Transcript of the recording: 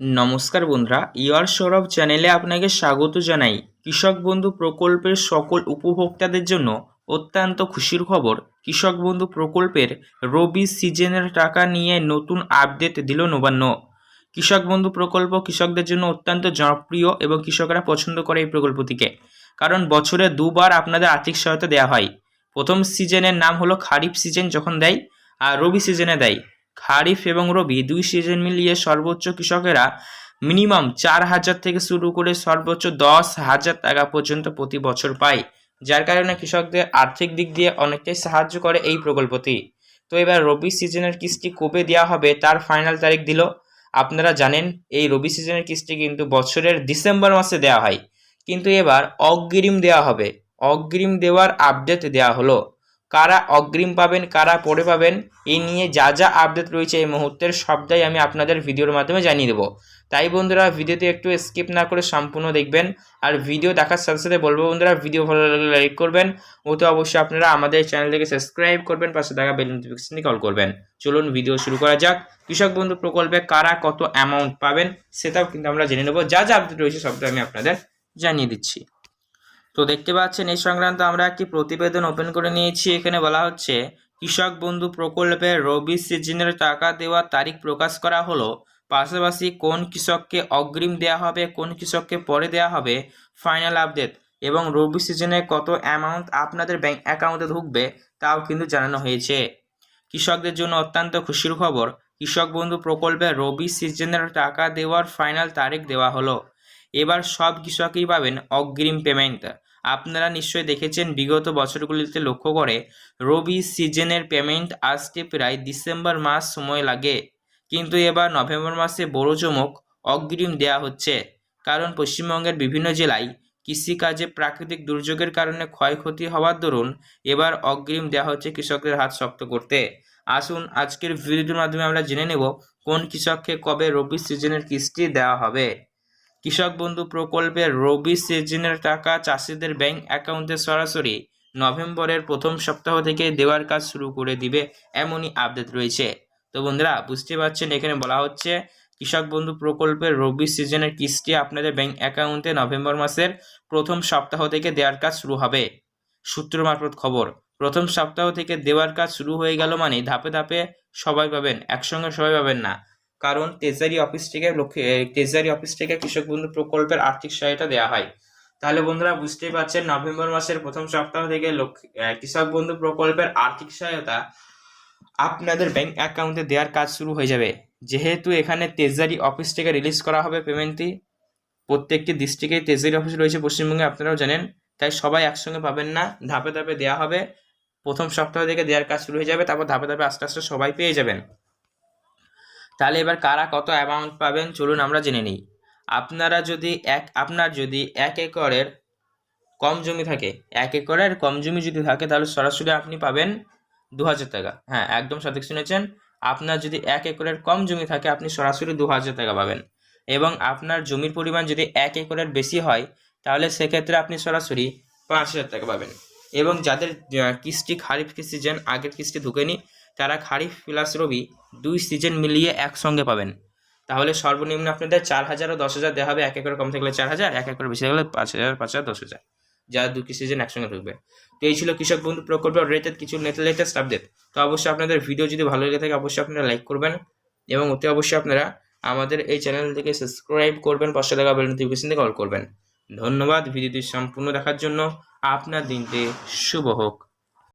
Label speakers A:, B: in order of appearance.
A: নমস্কার বন্ধুরা ইয়ার সৌরভ চ্যানেলে আপনাকে স্বাগত জানাই। কৃষক বন্ধু প্রকল্পের সকল উপভোক্তাদের জন্য অত্যন্ত খুশির খবর। কৃষক বন্ধু প্রকল্পের রবি সিজনের টাকা নিয়ে নতুন আপডেট দিল নবান্ন। কৃষক বন্ধু প্রকল্প কৃষকদের জন্য অত্যন্ত জনপ্রিয় এবং কৃষকরা পছন্দ করে এই প্রকল্পটিকে। কারণ বছরে দুবার আপনাদের আর্থিক সহায়তা দেওয়া হয়। প্রথম সিজনের নাম হলো খারিফ সিজন যখন দেয়, আর রবি সিজনে দেয়। খারিফ এবং রবি দুই সিজন মিলিয়ে সর্বোচ্চ কৃষকেরা মিনিমাম চার হাজার থেকে শুরু করে সর্বোচ্চ দশ হাজার টাকা পর্যন্ত প্রতি বছর পায়, যার কারণে কৃষকদের আর্থিক দিক দিয়ে অনেকটাই সাহায্য করে এই প্রকল্পটি। তো এবার রবি সিজনের কিস্তি কবে দেওয়া হবে তার ফাইনাল তারিখ দিল। আপনারা জানেন, এই রবি সিজনের কিস্তি কিন্তু বছরের ডিসেম্বর মাসে দেওয়া হয়। কিন্তু এবার অগ্রিম দেওয়া হবে। অগ্রিম দেওয়ার আপডেট দেওয়া হলো। কারা অগ্রিম পাবেন, কারা পরে পাবেন এই নিয়ে যা যা আপডেট রয়েছে এই মুহূর্তের সবটাই আমি আপনাদের ভিডিওর মাধ্যমে জানিয়ে দেবো। তাই বন্ধুরা ভিডিওতে একটু স্কিপ না করে সম্পূর্ণ দেখবেন। আর ভিডিও দেখার সাথে সাথে বলব বন্ধুরা ভিডিও ভালো লাগলে লাইক করবেন। ও তো অবশ্যই আপনারা আমাদের চ্যানেলটিকে সাবস্ক্রাইব করবেন, পাশে থাকা বেল নোটিফিকেশন কল করবেন। চলুন ভিডিও শুরু করা যাক। কৃষক বন্ধু প্রকল্পে কারা কত অ্যামাউন্ট পাবেন, সেটাও কিন্তু আমরা জেনে নেব। যা যা আপডেট রয়েছে সবটা আমি আপনাদের জানিয়ে দিচ্ছি। তো দেখতে পাচ্ছেন, এই সংক্রান্ত আমরা একটি প্রতিবেদন ওপেন করে নিয়েছি। এখানে বলা হচ্ছে, কৃষক বন্ধু প্রকল্পে রবি সিজনের টাকা দেওয়ার তারিখ প্রকাশ করা হলো। পাশাপাশি কোন কৃষককে অগ্রিম দেওয়া হবে, কোন কৃষককে পরে দেওয়া হবে ফাইনাল আপডেট এবং রবি সিজনে কত অ্যামাউন্ট আপনাদের ব্যাংক অ্যাকাউন্টে ঢুকবে, তাও কিন্তু জানানো হয়েছে। কৃষকদের জন্য অত্যন্ত খুশির খবর, কৃষক বন্ধু প্রকল্পে রবি সিজনের টাকা দেওয়ার ফাইনাল তারিখ দেওয়া হলো। এবার সব কৃষকই পাবেন অগ্রিম পেমেন্ট। আপনারা নিশ্চয়ই দেখেছেন, বিগত বছরগুলিতে লক্ষ্য করে রবি সিজনের পেমেন্ট আসতে প্রায় ডিসেম্বর মাস সময় লাগে। কিন্তু এবার নভেম্বর মাসে বড় চমক অগ্রিম দেয়া হচ্ছে। কারণ পশ্চিমবঙ্গের বিভিন্ন জেলায় কৃষিকাজে প্রাকৃতিক দুর্যোগের কারণে ক্ষয়ক্ষতি হওয়ার দরুন এবার অগ্রিম দেওয়া হচ্ছে কৃষকদের হাত শক্ত করতে। আসুন, আজকের ভিডিওটির মাধ্যমে আমরা জেনে নেব কোন কৃষককে কবে রবি সিজনের কিস্তি দেওয়া হবে। কৃষক বন্ধু প্রকল্পের রবি সিজনের টাকা চাষিদের ব্যাংক অ্যাকাউন্টে সরাসরি নভেম্বরের প্রথম সপ্তাহ থেকে দেওয়ার কাজ শুরু করে দিবে এমনই আপডেট রয়েছে। তো বন্ধুরা বুঝতে পারছেন, এখানে বলা হচ্ছে কৃষক বন্ধু প্রকল্পের রবি সিজনের কিস্তি আপনাদের ব্যাংক অ্যাকাউন্টে নভেম্বর মাসের প্রথম সপ্তাহ থেকে দেওয়ার কাজ শুরু হবে। সূত্র মারফত খবর, প্রথম সপ্তাহ থেকে দেওয়ার কাজ শুরু হয়ে গেল মানে ধাপে ধাপে সবাই পাবেন, একসঙ্গে সবাই পাবেন না। কারণ ট্রেজারি অফিস থেকে ট্রেজারি অফিস থেকে কৃষক বন্ধু প্রকল্পের আর্থিক সহায়তা দেওয়া হয়। তাহলে বন্ধুরা বুঝতেই পারছেন, নভেম্বর মাসের প্রথম সপ্তাহ থেকে কৃষক বন্ধু প্রকল্পের আর্থিক সহায়তা আপনাদের ব্যাংক অ্যাকাউন্টে দেওয়ার কাজ শুরু হয়ে যাবে। যেহেতু এখানে ট্রেজারি অফিস থেকে রিলিজ করা হবে পেমেন্টটি প্রত্যেকটি ডিস্ট্রিক্টে ট্রেজারি অফিস রয়েছে, পশ্চিমবঙ্গে আপনারাও জানেন, তাই সবাই একসঙ্গে পাবেন না, ধাপে ধাপে দেওয়া হবে। প্রথম সপ্তাহ থেকে দেওয়ার কাজ শুরু হয়ে যাবে, তারপর ধাপে ধাপে আস্তে আস্তে সবাই পেয়ে যাবেন। তাহলে এবার কারা কত অ্যামাউন্ট পাবেন? চলুন আমরা জেনে নিই। আপনারা যদি এক, আপনার যদি এক একরের কম জমি থাকে, এক একরের কম জমি যদি থাকে, তাহলে সরাসরি আপনি পাবেন দু হাজার টাকা। হ্যাঁ একদম সঠিক শুনেছেন। আপনার যদি এক একরের কম জমি থাকে, আপনি সরাসরি দু হাজার টাকা পাবেন। এবং আপনার জমির পরিমাণ যদি এক একরের বেশি হয়, তাহলে সেক্ষেত্রে আপনি সরাসরি পাঁচ হাজার টাকা পাবেন। এবং যাদের কিস্তি, খারিফ কিস্তি যেন আগের কিস্তি ঢুকেনি তারা খারিফ প্লাস রবি দুই সিজন মিলিয়ে একসঙ্গে পাবেন। তাহলে সর্বনিম্ন আপনাদের চার হাজার ও দশ হাজার দেওয়া হবে। এক একর কম থাকলে চার হাজার, এক একর বেশি থাকলে পাঁচ হাজার পাঁচ হাজার, দশ হাজার। যা দুটি সিজন একসঙ্গে ঢুকবে তো এই ছিল কৃষক বন্ধু প্রকল্পের রিলেটেড কিছু লেটেস্ট আপডেট তো অবশ্যই আপনাদের ভিডিও যদি ভালো লেগে থাকে, অবশ্যই আপনারা লাইক করবেন এবং অতি অবশ্যই আপনারা আমাদের এই চ্যানেল থেকে সাবস্ক্রাইব করবেন, পাশে থাকা বেল নোটিফিকেশন থেকে কল করবেন। ধন্যবাদ। ভিডিওটি সম্পূর্ণ দেখার জন্য আপনার দিনটি শুভ হোক।